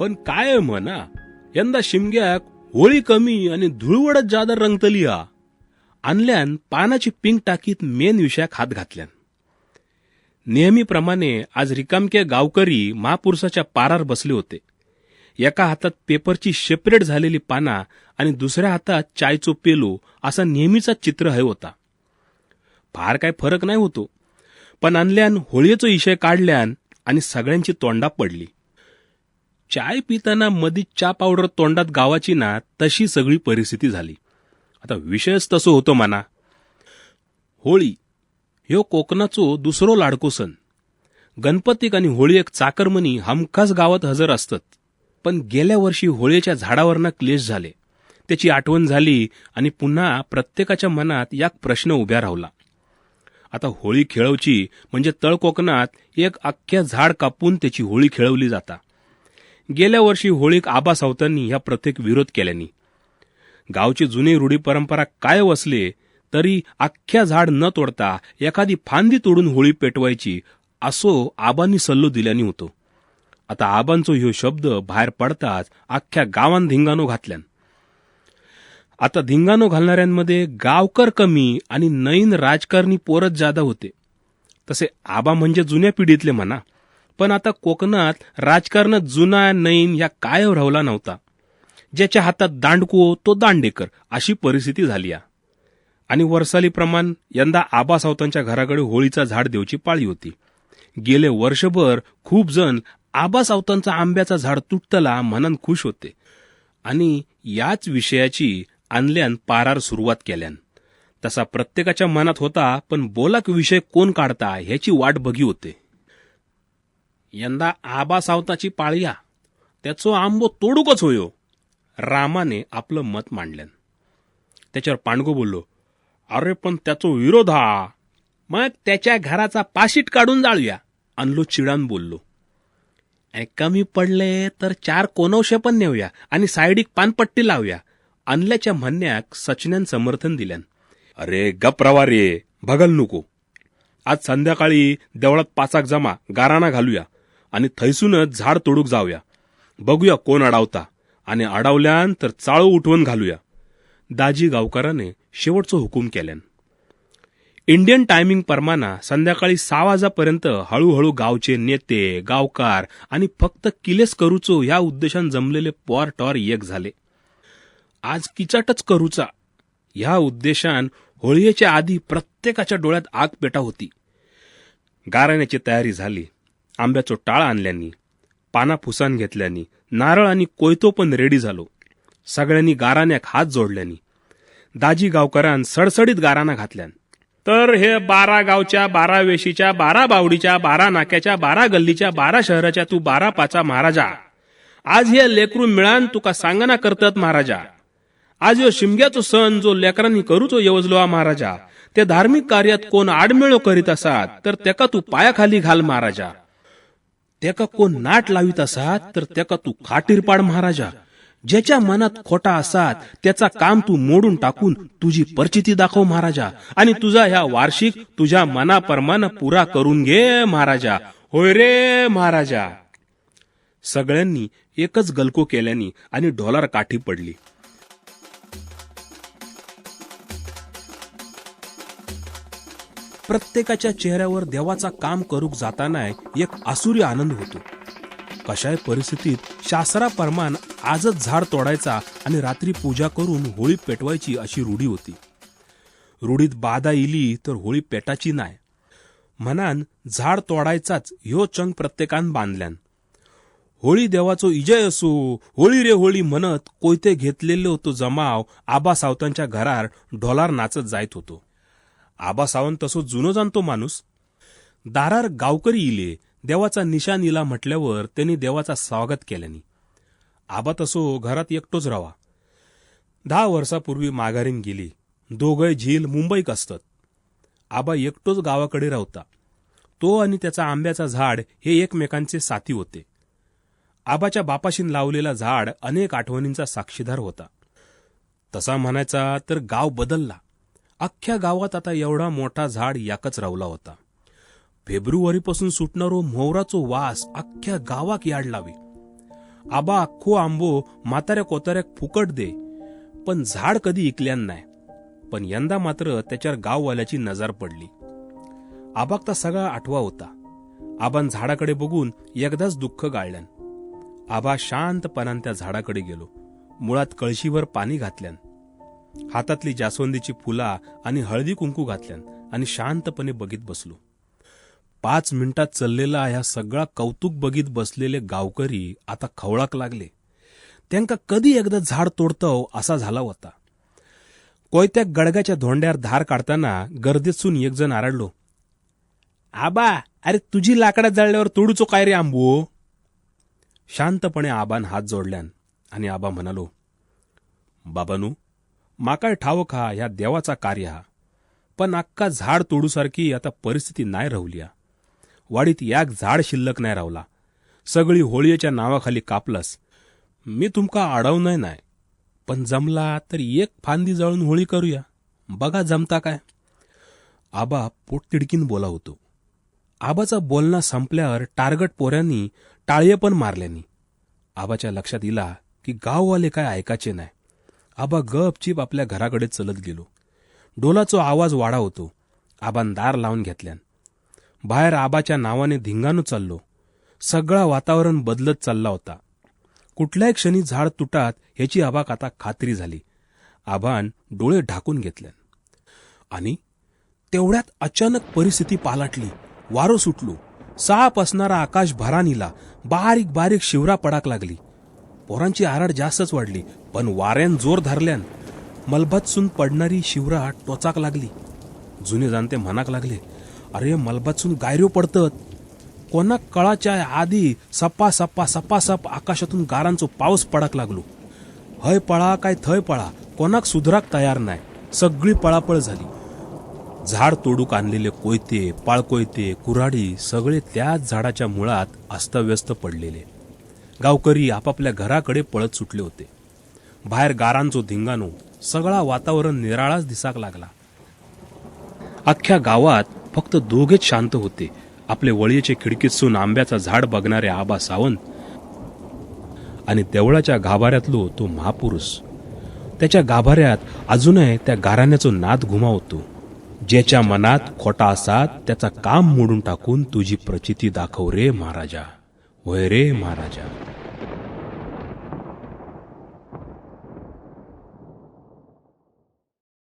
पण काय म्हणा? यंदा शिमग्याक होळी कमी आणि धुळवडच जादा रंगतली हा. आणल्यान पानाची पिंक टाकीत मेन विषयाक हात घातल्यान. नेहमीप्रमाणे आज रिकामके गावकरी महापुरुषाच्या पारार बसले होते. एका हातात पेपरची सेपरेट झालेली पाना आणि दुसऱ्या हातात चायचो पेलो असा नेहमीचा चित्र हय होता. फार काय फरक नाही होतो. पण आणल्यान होळीचो विषय काढल्यान आणि सगळ्यांची तोंडा पडली. चाय पिताना मधी चा पावडर तोंडात गावाची ना तशी सगळी परिस्थिती झाली. आता विषयच तसो होतो म्हणा होळी ह्यो कोकणाचो दुसरो लाडको सण. गणपतीक आणि होळी एक चाकरमनी हमखास गावात हजर असतात. पण गेल्या वर्षी होळीच्या झाडावरनं क्लेश झाले. त्याची आठवण झाली आणि पुन्हा प्रत्येकाच्या मनात याक प्रश्न उभ्या राहला आता होळी खेळवची म्हणजे तळ कोकणात एक अख्ख्या झाड कापून त्याची होळी खेळवली जाता. गेल्या वर्षी होळीक आबा सावतांनी ह्या प्रत्येक विरोध केल्यानी. गावची जुनी रूढी परंपरा काय वसले तरी अख्ख्या झाड न तोडता एखादी फांदी तोडून होळी पेटवायची असो आबांनी सल्लो दिल्यानी होतो. आता आबांचो ह्यो शब्द बाहेर पडताच अख्ख्या गावान धिंगाणो घातल्यान. आता धिंगाणो घालणाऱ्यांमध्ये गावकर कमी आणि नईन राजकारणी पोरच जादा होते. तसे आबा म्हणजे जुन्या पिढीतले म्हणा. पण आता कोकणात राजकारण जुना नईन या काय राहला नव्हता. ज्याच्या हातात दांडको हो, तो दांडेकर अशी परिस्थिती झाली आहे आणि वर्षालीप्रमाण यंदा आबा सावतांच्या घराकडे होळीचा झाड देवची पाळी होती. गेले वर्षभर खूप जण आबा सावतांचा आंब्याचा झाड तुटतला म्हणून खुश होते. आणि याच विषयाची आणल्यान पारार सुरुवात केल्यान. तसा प्रत्येकाच्या मनात होता पण बोलाक विषय कोण काढता ह्याची वाट बघी होते. यंदा आबा सावताची पाळया त्याचो आंबो तोडूकच होयो. रामाने आपलं मत मांडल्यान त्याच्यावर पांडगो बोललो अरे पण त्याचो विरोध हा. मग त्याच्या घराचा पाशीट काढून जाळूया. अनलो चिडान बोललो आणि कमी पडले तर चार कोनवशे पण नेऊया आणि सायडीक पानपट्टी लावूया. अनल्याच्या म्हणण्याक सचिनान समर्थन दिल्यान अरे गप रवा रे भगल नको. आज संध्याकाळी देवळात पाचाक जमा गाराणा घालूया. आणि थैसूनच झाड तोडूक जाऊया. बघूया कोण अडावता. आणि अडावल्यान तर चाळू उठवून घालूया. दाजी गावकराने शेवटचं हुकूम केल्यान. इंडियन टायमिंग परमाना संध्याकाळी सहा वाजापर्यंत हळूहळू गावचे नेते गावकार आणि फक्त किलेस करूचो ह्या उद्देशान जमलेले पॉर टॉर एक झाले. आज किचाटच करूचा. ह्या उद्देशान होळीच्या आधी प्रत्येकाच्या डोळ्यात आग पेटा होती. गाराण्याची तयारी झाली. आंब्याचो टाळ आणल्यानी पाना फुसान घेतल्यानी नारळ आणि कोयतो पण रेडी झालो. सगळ्यांनी गाराण्याक हात जोडल्यानी दाजी गावकरान सडसडीत गाराणा घातल्यान. तर हे बारा गावच्या बारा वेशीच्या बारा बावडीच्या बारा नाक्याच्या बारा गल्लीच्या बारा शहराच्या तू बारा पाचा महाराजा. आज हे लेकरू मिळान तुका सांगना करतात महाराजा. आज यो शिमग्याचो सण जो लेकरांनी करूचो येवजलो हा महाराजा. त्या धार्मिक कार्यात कोण आडमेळो करीत असात तर त्याका तू पायाखाली घाल महाराजा. त्याका कोण नाट लावित असात तर त्याका तू खाटीर पाड महाराजा. ज्याच्या मनात खोटा असात त्याचा काम तू मोडून टाकून तुझी परिचिती दाखव महाराजा. आणि तुझा ह्या वार्षिक तुझ्या मनाप्रमाण पुरा करून घे महाराजा. होय रे महाराजा. सगळ्यांनी एकच गलको केल्यानी आणि डॉलर काठी पडली. प्रत्येकाच्या चेहऱ्यावर देवाचा काम करूक जाताना एक आसुरी आनंद होतो. कशाय परिस्थितीत शास्त्रा परमान आजच झाड तोडायचा आणि रात्री पूजा करून होळी पेटवायची अशी रूढी होती. रूढीत बाधा इली तर होळी पेटाची नाही म्हणान झाड तोडायचाच ह्यो चंग प्रत्येकान बांधल्यान. होळी देवाचो इजय असो होळी रे होळी म्हणत कोयते घेतलेलो तो जमाव आबा सावतांच्या घरार ढोलार नाचत जायत होतो. आबा सावंत तसो जुनो जाणतो माणूस. दारार गावकरी इले देवाचा निशाण इला म्हटल्यावर त्यांनी देवाचा स्वागत केल्यानी. आबा तसो घरात एकटोच राहा दहा वर्षापूर्वी माघारीन गेली. दोघं झील मुंबईक असतात. आबा एकटोच गावाकडे राहता तो आणि त्याचा आंब्याचा झाड हे एकमेकांचे साथी होते. आबाच्या बापाशीन लावलेला झाड अनेक आठवणींचा साक्षीदार होता. तसा म्हणायचा तर गाव बदलला. अख्ख्या गावात आता एवढा मोठा झाड याकच रावला होता. फेब्रुवारीपासून सुटणारो मोहराचो वास अख्ख्या गावाक याड लावी. आबा अख्खो आंबो म्हाताऱ्या कोताऱ्याक फुकट दे पण झाड कधी इकल्यान नाही पण यंदा मात्र त्याच्यावर गाववाल्याची नजर पडली. आबाक तर सगळा आठवा होता. आबान झाडाकडे बघून एकदाच दुःख गाळल्यान. आबा शांतपणान त्या झाडाकडे गेलो. मुळात कळशीवर पाणी घातल्यान. हातातली जास्वंदीची फुला आणि हळदी कुंकू घातल्यान आणि शांतपणे बघित बसलो. पाच मिनिटात चाललेला ह्या सगळा कौतुक बघित बसलेले गावकरी आता खवळाक लागले. त्यांका कधी एकदा झाड तोडतव असा झाला होता. कोयत्या गडगाच्या धोंड्यावर धार काढताना गर्दीतसून एक जण आरडलो आबा अरे तुझी लाकडा जळल्यावर तोडूचो काय रे आंबो? शांतपणे आबान हात जोडल्यान आणि आबा म्हणालो बाबानू माकाय ठावक हा ह्या देवाचा कार्य हा. पण अक्का झाड तोडूसारखी आता परिस्थिती नाही राहुली वाडीत याक झाड शिल्लक नाही रावला सगळी होळीच्या नावाखाली कापलस. मी तुमका अडवणय नाही. पण जमला तर एक फांदी जळून होळी करूया. बघा जमता काय. आबा पोटतिडकीन बोला होतो. आबाचा बोलणं संपल्यावर टार्गट पोऱ्यांनी टाळये पण मारल्यानी. आबाच्या लक्षात इला की गाववाले काय ऐकायचे नाही. आबा गपचीप आपल्या घराकडे चलत गेलो. डोलाचो आवाज वाढा होतो. आबान दार लावून घेतल्यान. बाहेर आबाच्या नावाने धिंगाणू चाललो. सगळा वातावरण बदलत चालला होता. कुठल्याही क्षणी झाड तुटात ह्याची आबाक आता खात्री झाली. आबान डोळे ढाकून घेतल्यान. आणि? तेवढ्यात अचानक परिस्थिती पालाटली. वारो सुटलो. साप असणारा आकाश भरानीला बारीक बारीक शिवरा पडाक लागली. पोरांची आरड जास्तच वाढली पण वाऱ्यान जोर धरल्यान मलबातसून पडणारी शिवरा टोचाक लागली. जुने जाणते म्हणाक लागले अरे मलबातसून गायऱ्यो पडतत. कोणाक कळाच्या आधी सप्पा सप्पा सप्पा सप आकाशातून गारांचो पाऊस पडाक लागलो. हय पळा काय थय पळा कोणाक सुधराक तयार नाही सगळी पळापळ झाली. झाड तोडूक आणलेले कोयते पाळकोयते कुऱ्हाडी सगळे त्याच झाडाच्या मुळात अस्तव्यस्त पडलेले. गावकरी आपापल्या घराकडे पळत सुटले होते. बाहेर गारांचो धिंगाणो सगळा वातावरण निराळाच दिसाक लागला. अख्ख्या गावात फक्त दोघेच शांत होते. आपले वळीचे खिडकीतसून आंब्याचा झाड बघणारे आबा सावंत आणि देवळाच्या गाभाऱ्यातलो तो महापुरुष. त्याच्या गाभाऱ्यात अजूनही त्या गाराण्याचो नाद घुमावतो ज्याच्या मनात खोटा असात त्याचा काम मोडून टाकून तुझी प्रचिती दाखव रे महाराजा. होय रे महाराजा.